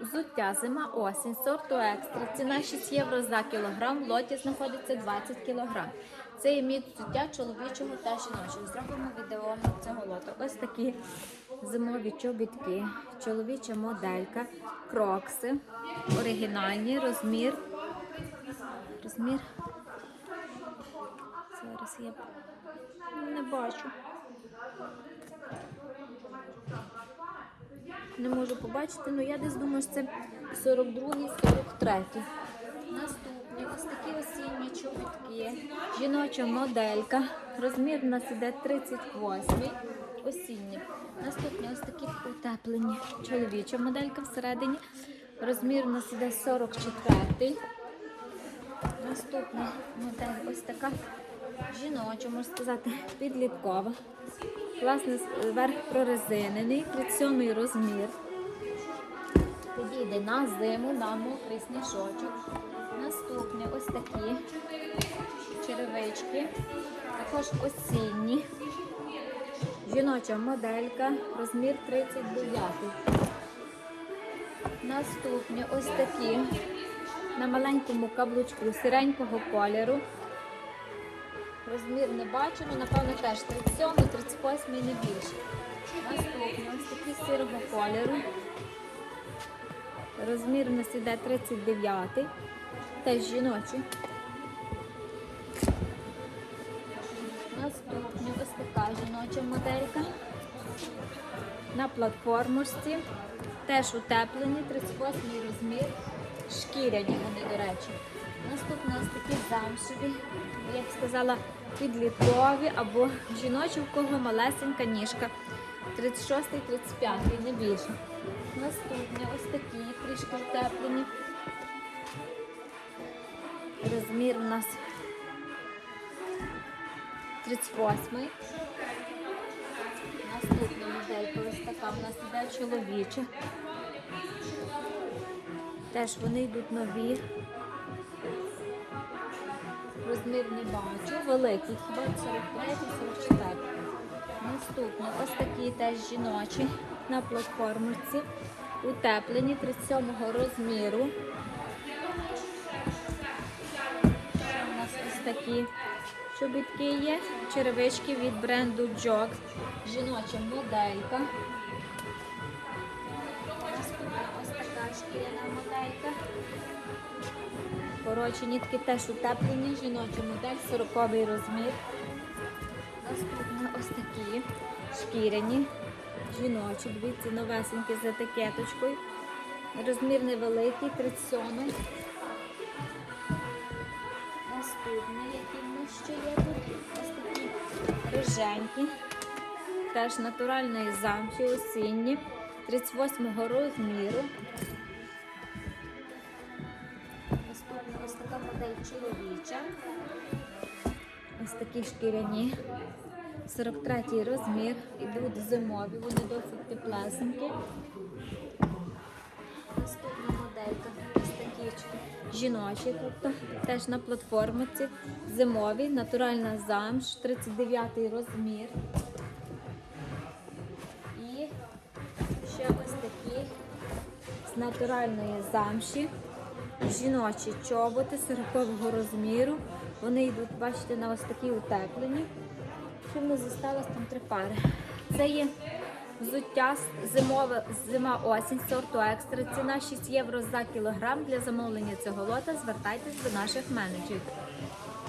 Взуття зима осінь сорту екстра. Ціна 6 євро за кілограм. В лоті знаходиться 20 кілограм. Це є мід взуття чоловічого та жіночого. Зробимо відеогляд цього лоту. Ось такі зимові чобітки, чоловіча моделька, крокси, оригінальні, розмір. Розмір. Зараз я не бачу. Не можу побачити, але я десь думаю, що це 42-й, 43-й. Наступні ось такі осінні чобітки. Жіноча моделька. Розмір у нас іде 38-й. Осінні. Наступні ось такі утеплені. Чоловіча моделька всередині. Розмір у нас іде 44-й. Наступна модель ось така жіноча, можна сказати, підліткова. Власне, верх прорезинений, 37 розмір. Підійде на зиму, на мокрий сніжочок. Наступні ось такі черевички, також осінні. Жіноча моделька, розмір 39. Наступні ось такі на маленькому каблучку сиренького кольору. Розмір не бачу, ну напевно теж 37, 38 і не більше. Наступні ось такі сирого кольору. Розмір у нас іде 39, теж жіночі. Наступні ось така жіноча моделька. На платформочці. Теж утеплені, 38 розмір. Шкіряні вони, до речі. Наступні ось такі замшеві, як сказала, підліткові або жіночі, в кого малесенька ніжка. 36 35 не більше. Наступні ось такі, трішки утеплені. Розмір у нас 38. Наступна моделька ось така в нас іде чоловіча. Теж вони йдуть нові. Розмір не бачу. Великий, хіба 43, 44. Наступні ось такі теж жіночі на платформерці. Утеплені 37-го розміру. У нас ось такі чобітки є. Черевички від бренду Jog. Жіноча моделька. Ось така шкіряна моделька. Коротше, нітки теж утеплені, жіноча модель, 40 розмір. Наступні ось такі шкіряні, жіночі, дивіться, новесенькі з етикеточкою. Розмір невеликий, 37. Наступний, який в нас ще є тут, ось такі риженькі. Теж натуральної замші, осінні, 38 розміру. Модель чоловіча. Ось такі шкіряні. 43 розмір. Ідуть зимові, вони досить теплесенькі. Наступна моделька. Ось такі жіночі, тобто теж на платформиці. Зимові, натуральна замш, 39 розмір. І ще ось такі з натуральної замші. Жіночі чоботи 40 розміру. Вони йдуть, бачите, на ось такі утеплені. Що нас зосталось там три пари. Це є взуття зимове зима осінь сорту екстра. Ціна 6 євро за кілограм. Для замовлення цього лота звертайтесь до наших менеджерів.